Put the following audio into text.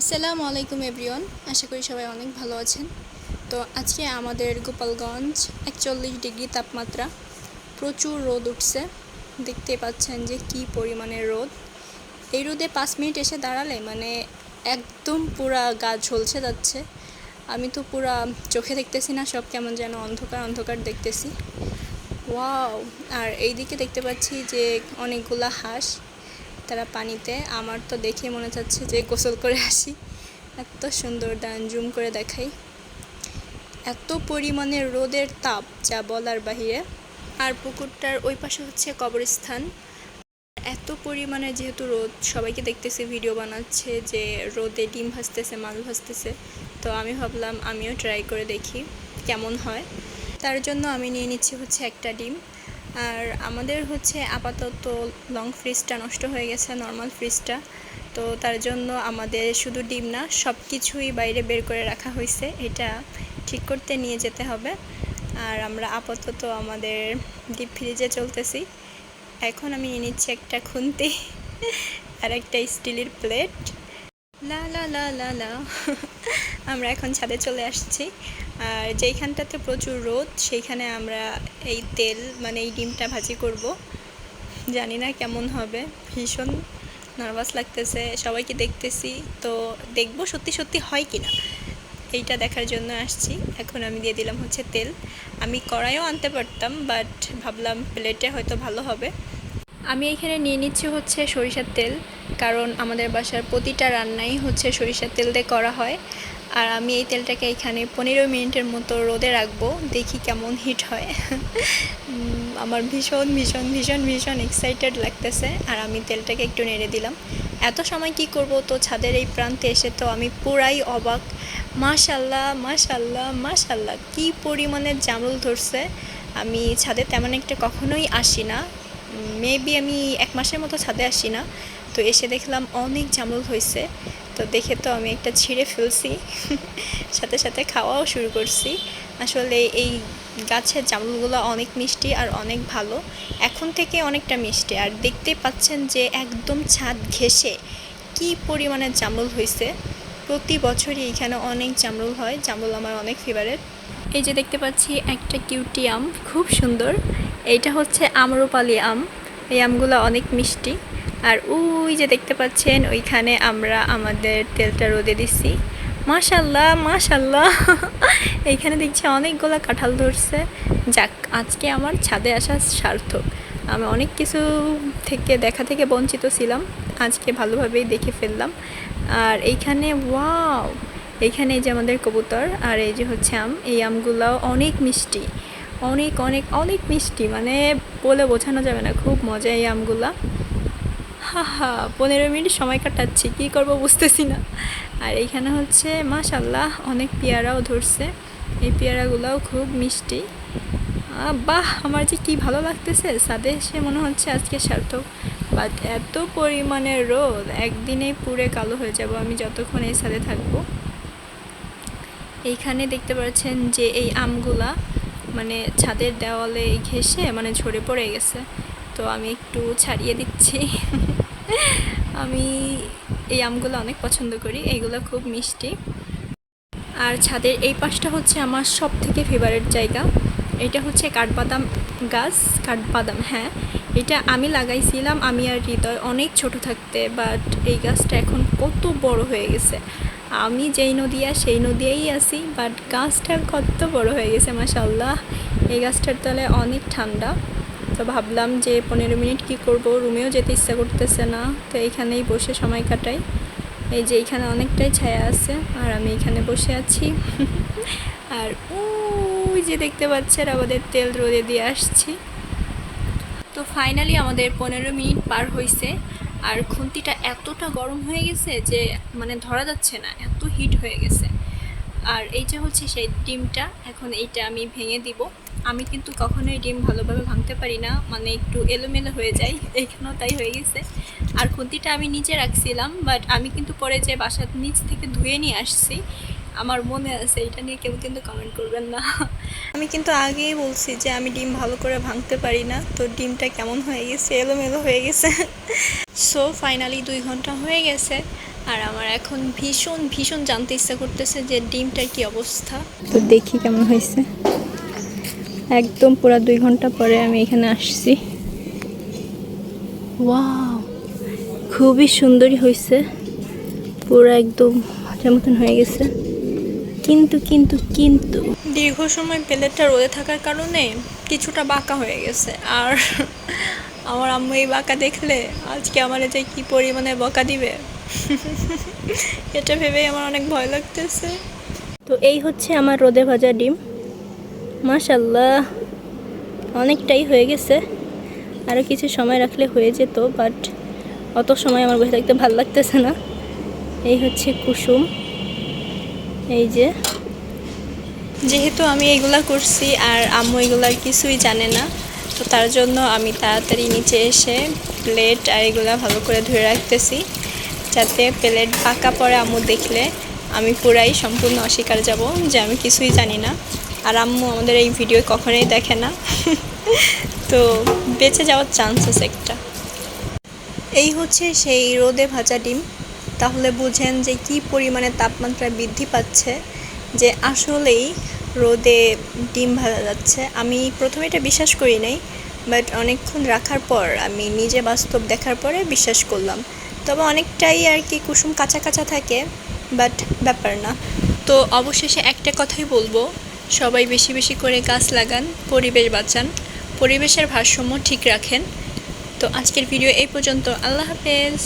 আসসালামু আলাইকুম, এভরিওয়ান। আশা করি সবাই অনেক ভালো আছেন। তো আজকে আমাদের গোপালগঞ্জ একচল্লিশ ডিগ্রি তাপমাত্রা। প্রচুর রোদ উঠছে। দেখতে পাচ্ছেন যে কি পরিমাণের রোদ। এই রোদে পাঁচ মিনিট এসে দাঁড়ালে মানে একদম পুরা গা ঝলছে যাচ্ছে। আমি তো পুরা চোখে দেখতেছি না, সব কেমন যেন অন্ধকার অন্ধকার দেখতেছি। ওয়াও! আর এইদিকে দেখতে পাচ্ছি যে অনেকগুলা হাঁস। তারা পানিতে, আমার তো দেখে মনে চাচ্ছে যে গোসল করে আসি। এত সুন্দর দান জুম করে দেখাই। এত পরিমাণে রোদের তাপ, যা বলার বাহিরে। আর পুকুরটার ওই পাশে হচ্ছে কবরস্থান। এত পরিমাণে যেহেতু রোদ, সবাইকে দেখতেছে ভিডিও বানাচ্ছে যে রোদে ডিম ভাসতেছে মাছ ভাসতেছে তো আমি ভাবলাম আমিও ট্রাই করে দেখি কেমন হয়। তার জন্য আমি নিয়ে নিচ্ছি হচ্ছে একটা ডিম। আর আমাদের হচ্ছে আপাতত লং ফ্রিজটা নষ্ট হয়ে গেছে নর্মাল ফ্রিজটা তো তার জন্য আমাদের শুধু ডিম না সব কিছুই বাইরে বের করে রাখা হয়েছে। এটা ঠিক করতে নিয়ে যেতে হবে। আর আমরা আপাতত আমাদের ডিপ ফ্রিজে চলতেছি। এখন আমি নিয়ে নিচ্ছি একটা খুন্তি আর একটা স্টিলের প্লেট লা লা লা লা লা। আমরা এখন ছাদে চলে আসছি। আর যেইখানটাতে প্রচুর রোদ, সেইখানে আমরা এই তেল মানে এই ডিমটা ভাজি করব। জানি না কেমন হবে। ভীষণ নার্ভাস লাগতেছে। সবাইকে দেখতেছি। তো দেখব সত্যি সত্যি হয় কি না এইটা দেখার জন্য আসছি। এখন আমি দিয়ে দিলাম হচ্ছে তেল। আমি কড়াইও আনতে পারতাম, বাট ভাবলাম প্লেটে হয়তো ভালো হবে। আমি এখানে নিয়ে নিচ্ছি হচ্ছে সরিষার তেল। কারণ আমাদের বাসার প্রতিটা রান্নাই হচ্ছে সরিষার তেল দিয়ে করা হয়। আর আমি এই তেলটাকে এখানে পনেরো মিনিটের মতো রোদে রাখব, দেখি কেমন হিট হয়। আমার ভীষণ ভীষণ ভীষণ ভীষণ এক্সাইটেড লাগতেছে আর আমি তেলটাকে একটু নেড়ে দিলাম। এত সময় কি করব? তো ছাদের এই প্রান্তে এসে তো আমি পুরাই অবাক। মাশাল্লাহ মাশাল্লাহ মাশাল্লাহ, কি পরিমাণে জামরুল ধরছে। আমি ছাদে তেমন একটা কখনোই আসি না। মেবি আমি এক মাসের মতো ছাদে আসি না। তো এসে দেখলাম অনেক জামরুল হয়েছে। তো দেখে তো আমি একটা ছিঁড়ে ফেলছি। সাথে সাথে খাওয়াও শুরু করছি। আসলে এই গাছের জামরুলগুলো অনেক মিষ্টি আর অনেক ভালো। এখন থেকে অনেকটা মিষ্টি। আর দেখতে পাচ্ছেন যে একদম ছাদ ঘেঁষে কি পরিমাণে জামরুল হয়েছে। প্রতি বছরই এখানে অনেক জামরুল হয়। জামরুল আমার অনেক ফেভারেট এই যে দেখতে পাচ্ছি একটা কিউটি আম। খুব সুন্দর। এইটা হচ্ছে আমরুপালি আম। এই আমগুলো অনেক মিষ্টি। আর ওই যে দেখতে পাচ্ছেন, ওইখানে আমরা আমাদের তেলটা রোদে দিছি মাশাল্লাহ মাশাল্লাহ এইখানে দেখছি অনেকগুলো কাঁঠাল ধরছে। যাক, আজকে আমার ছাদে আসা সার্থক। আমি অনেক কিছু থেকে, দেখা থেকে বঞ্চিত ছিলাম। আজকে ভালোভাবেই দেখে ফেললাম। আর এইখানে, ওয়াও! এইখানে এই যে আমাদের কবুতর, আর এই যে হচ্ছে আম। এই আমগুলো অনেক মিষ্টি। অনেক অনেক অনেক মিষ্টি। মানে বলে বোঝানো যাবে না, খুব মজা এই আমগুলা। হা পনেরো মিনিট সময় কাটাচ্ছি, কী করব বুঝতেছি না। আর এইখানে হচ্ছে মাশাল্লাহ অনেক পেয়ারাও ধরছে। এই পেয়ারাগুলোও খুব মিষ্টি। বাহ আমার যে কি ভালো লাগতেছে। সাদে এসে মনে হচ্ছে আজকে সার্থক। বাট এত পরিমাণে রোদ, একদিনেই পুরে কালো হয়ে যাব আমি যতক্ষণ এই সাদে থাকব। এইখানে দেখতে পাচ্ছেন যে এই আমগুলা মানে ছাদের দেওয়ালে ঘেঁষে মানে ঝরে পড়ে গেছে। তো আমি একটু ছাড়িয়ে দিচ্ছি। আমি এই আমগুলো অনেক পছন্দ করি এইগুলো খুব মিষ্টি। আর ছাদের এই পাশটা হচ্ছে আমার সব থেকে ফেভারিট জায়গা। এটা হচ্ছে কাঠবাদাম গাছ, কাঠবাদাম হ্যাঁ। এটা আমি লাগাইছিলাম আমি আর হৃদয় অনেক ছোট থাকতে বাট এই গাছটা এখন কত বড় হয়ে গেছে। আমি যেই নদিয়া সেই নদিয়াই আছি বাট গাছটা কত বড় হয়ে গেছে মাসাল্লাহ এই গাছটার তলে অনেক ঠান্ডা। তো ভাবলাম যে পনেরো মিনিট কি করব, রুমেও যেতে ইচ্ছা করতেছে না, তো এইখানেই বসে সময় কাটাই। এই যে এইখানে অনেকটাই ছায়া আছে, আর আমি এখানে বসে আছি। আর ওই যে দেখতে পাচ্ছেন আমাদের তেল রোদে দিয়ে আসছি। তো ফাইনালি আমাদের পনেরো মিনিট পার হয়েছে আর খুন্তিটা এতটা গরম হয়ে গেছে যে মানে ধরা যাচ্ছে না, এত হিট হয়ে গেছে। আর এই যে হচ্ছে সেই ডিমটা, এখন এইটা আমি ভেঙে দিব। আমি কিন্তু কখনোই ডিম ভালোভাবে ভাঙতে পারি না মানে একটু এলোমেলো হয়ে যায় এইখানেও তাই হয়ে গেছে। আর খুন্তিটা আমি নিচে রাখছিলাম বাট আমি কিন্তু পরে যে বাসার নিচ থেকে ধুয়ে নিয়ে আসছি, আমার মনে আছে, এটা নিয়ে কেউ কিন্তু কমেন্ট করবেন না। আমি কিন্তু আগেই বলছি যে আমি ডিম ভালো করে ভাঙতে পারি না, তো ডিমটা কেমন হয়ে গেছে, এলোমেলো হয়ে গেছে। সো ফাইনালি দুই ঘণ্টা হয়ে গেছে, আর আমার এখন ভীষণ ভীষণ জানতে ইচ্ছা করতেছে যে ডিমটার কি অবস্থা। তো দেখি কেমন হয়েছে। একদম পুরো দুই ঘণ্টা পরে আমি এখানে আসছি। ওয়াও খুবই সুন্দরই হয়েছে পুরো একদম মজার মতন হয়ে গেছে। কিন্তু কিন্তু কিন্তু। দীর্ঘ সময় প্লেটটা রোদে থাকার কারণে কিছুটা বাঁকা হয়ে গেছে। আর আমার আম্মু এই বাঁকা দেখলে আজকে আমার যে কি পরিমাণে বকা দিবে। এটা ভেবেই আমার অনেক ভয় লাগতেছে। তো এই হচ্ছে আমার রোদে ভাজা ডিম। মাশাল্লাহ অনেকটাই হয়ে গেছে। আরও কিছু সময় রাখলে হয়ে যেত বাট অত সময় আমার বসে থাকতে ভালো লাগতেছে না। এই হচ্ছে কুসুম। এই যে। যেহেতু আমি এগুলা করছি আর আম্মু এগুলার কিছুই জানে না, তো তার জন্য আমি তাড়াতাড়ি নিচে এসে প্লেট আর এগুলা ভালো করে ধরে রাখতেছি, যাতে প্লেট পাকা পরে আম্মু দেখলে আমি পুরাই সম্পূর্ণ অস্বীকার যাব যে আমি কিছুই জানি না। আর আম্মু আমাদের এই ভিডিও কখনোই দেখে না। তো বেঁচে যাওয়ার চান্স আছে একটা। এই হচ্ছে সেই রোদে ভাজা ডিম। তাহলে বুঝেন যে কি পরিমাণে তাপমাত্রা বৃদ্ধি পাচ্ছে, যে আসলেই রোদে ডিম ভাজা যাচ্ছে। আমি প্রথমে এটা বিশ্বাস করি নাই বাট অনেকক্ষণ রাখার পর, আমি নিজে বাস্তব দেখার পরে বিশ্বাস করলাম। তবে অনেকটাই আর কি কুসুম কাঁচা কাঁচা থাকে বাট ব্যাপার না। তো অবশেষে একটা কথাই বলব সবাই বেশি বেশি করে গাছ লাগান, পরিবেশ বাঁচান, পরিবেশের ভারসাম্য ঠিক রাখেন। তো আজকের ভিডিও এই পর্যন্ত। আল্লাহ হাফেজ।